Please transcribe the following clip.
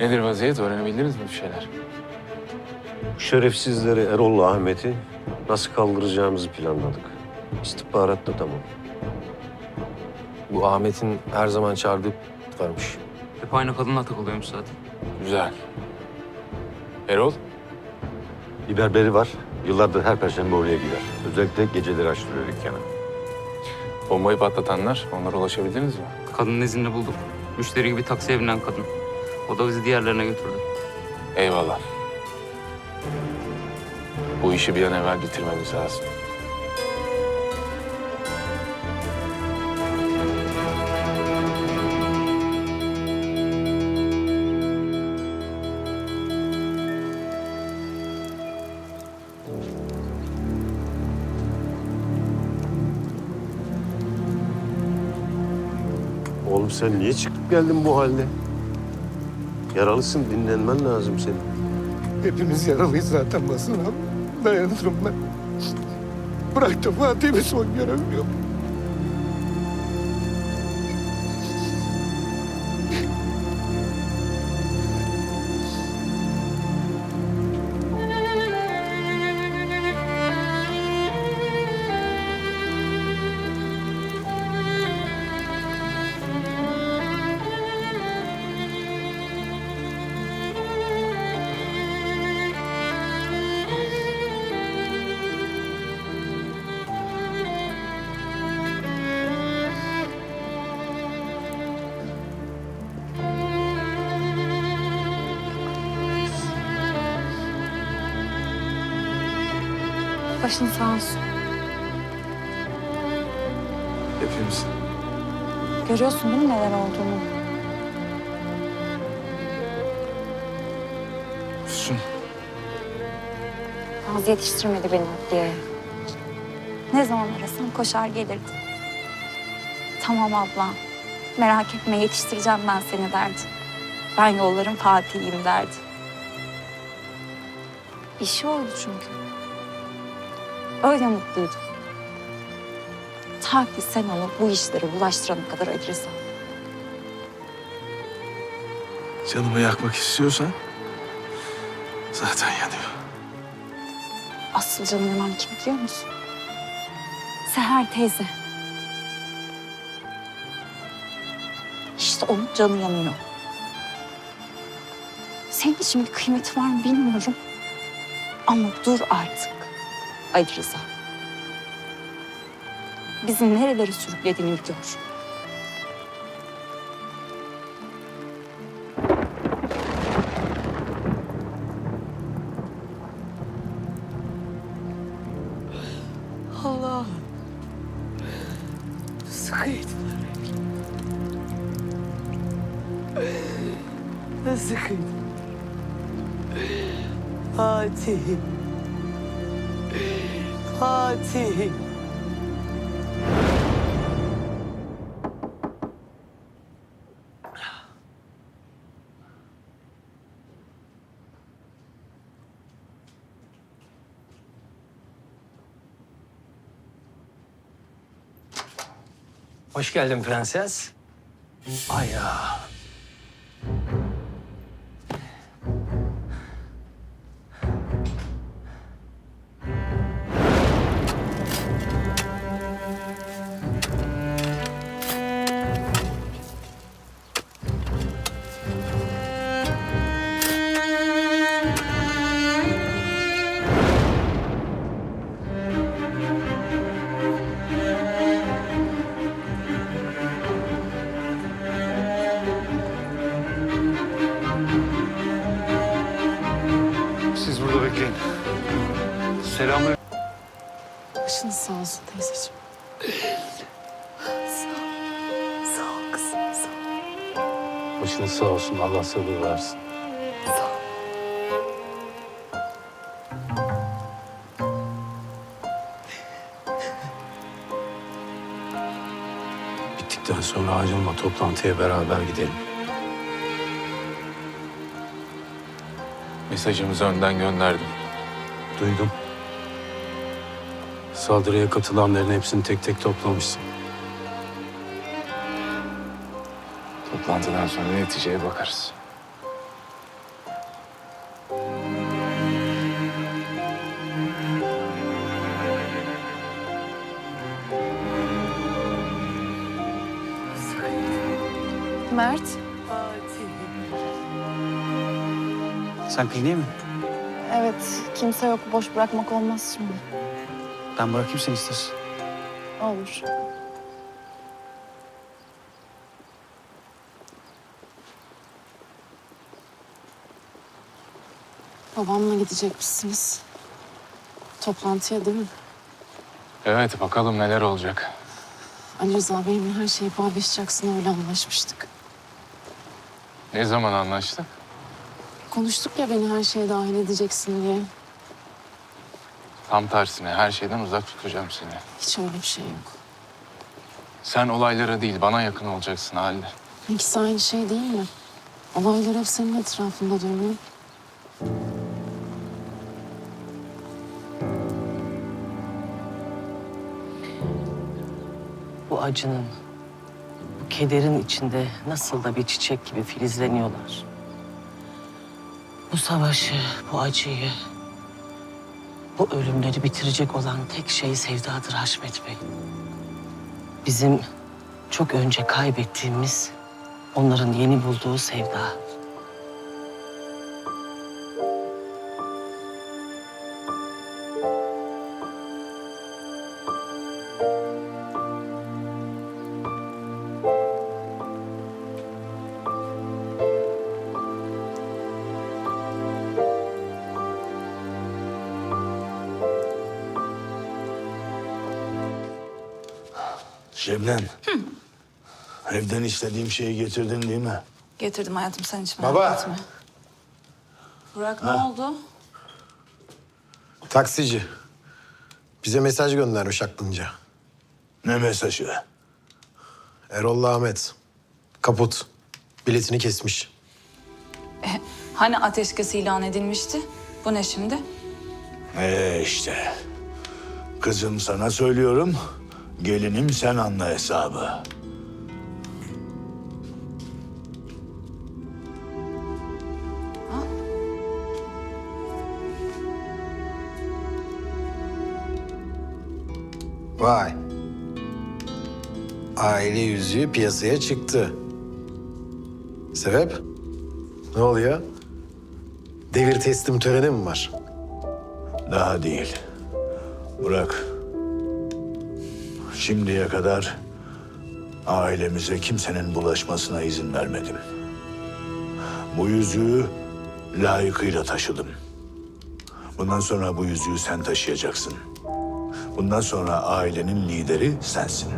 Nedir vaziyet? Öğrenebildiniz mi bir şeyler? Bu şerefsizleri Erol'la Ahmet'i nasıl kaldıracağımızı planladık. İstihbarat da tamam. Bu Ahmet'in her zaman çağırdığı varmış. Hep aynı kadınla takılıyormuş zaten. Güzel. Erol? Bir berberi var. Yıllardır her perşembe oraya gider. Özellikle geceleri açtırıyor dükkanı. Bombayı patlatanlar. Onlara ulaşabildiniz mi? Kadının izini bulduk. Müşteri gibi taksiye binen kadın. O da bizi diğerlerine götürdü. Eyvallah. Bu işi bir an evvel bitirmemiz lazım. Oğlum sen niye çıkıp geldin bu halde? Yaralısın, dinlenmen lazım senin. Hepimiz yaralıyız zaten Basın abi. Dayanırım ben. Bırak da Fatih'i son görevim Başın sağ olsun. Hepimiz. Görüyorsun değil mi neler olduğunu? Füsun. Nazlı yetiştirmedi beni diye. Ne zaman arasam koşar gelirdi. Tamam abla. Merak etme yetiştireceğim ben seni derdi. Ben yolların Fatih'iyim derdi. İşi oldu çünkü. Öyle mutluydu. Ta ki sen onu bu işlere bulaştırana kadar Rıza. Canımı yakmak istiyorsan zaten yanıyor. Asıl canı yanan kim biliyor musun? Seher teyze. İşte onun canı yanıyor. Senin için bir kıymeti var mı bilmiyorum. Ama dur artık Ali Rıza. Bizi nerelere sürüklediğini gör. Allah. Sıkıydı. Nasıl kıydı? Fatih. Fatih. Hoş geldin prenses. Ay Selamlar. Başınız sağ olsun teyzeciğim. sağ ol. Sağ ol kızım. Sağ ol. Başınız sağ olsun. Allah sabır versin. Sağ ol. Bittikten sonra ayrılma toplantıya beraber gidelim. Mesajımızı önden gönderdim. Duydum saldırıya katılanların hepsini tek tek toplamışsın. Toplantıdan sonra neticeye bakarız. Mert. Sen kliniğe mi? Evet, kimse yok. Boş bırakmak olmaz şimdi. Ben bırakayım sen istersen. Olur. Babamla gidecekmişsiniz. Toplantıya değil mi? Evet bakalım neler olacak. Ali Rıza benimle her şeyi paylaşacaksın öyle anlaşmıştık. Ne zaman anlaştık? Konuştuk ya beni her şeye dahil edeceksin diye. Tam tersine her şeyden uzak tutacağım seni. Hiç öyle bir şey yok. Sen olaylara değil bana yakın olacaksın halde. İkisi aynı şey değil mi? Olaylar hep senin etrafında dönüyor. Bu acının, bu kederin içinde nasıl da bir çiçek gibi filizleniyorlar. Bu savaşı, bu acıyı, bu ölümleri bitirecek olan tek şey sevdadır Haşmet Bey. Bizim çok önce kaybettiğimiz, onların yeni bulduğu sevda. Şebnem. Evden istediğim şeyi getirdin değil mi? Getirdim hayatım sen hiç merak Baba. etme. Burak ne oldu? Taksici. Bize mesaj göndermiş aklınca. Ne mesajı? Erol'la Ahmet. Kaput. Biletini kesmiş. Hani ateşkes ilan edilmişti? Bu ne şimdi? Ee işte. Kızım sana söylüyorum. Gelinim sen anla hesabı. Vay. Aile yüzüğü piyasaya çıktı. Sebep? Ne oluyor? Devir teslim töreni mi var? Daha değil. Bırak. Şimdiye kadar ailemize kimsenin bulaşmasına izin vermedim. Bu yüzüğü layıkıyla taşıdım. Bundan sonra bu yüzüğü sen taşıyacaksın. Bundan sonra ailenin lideri sensin.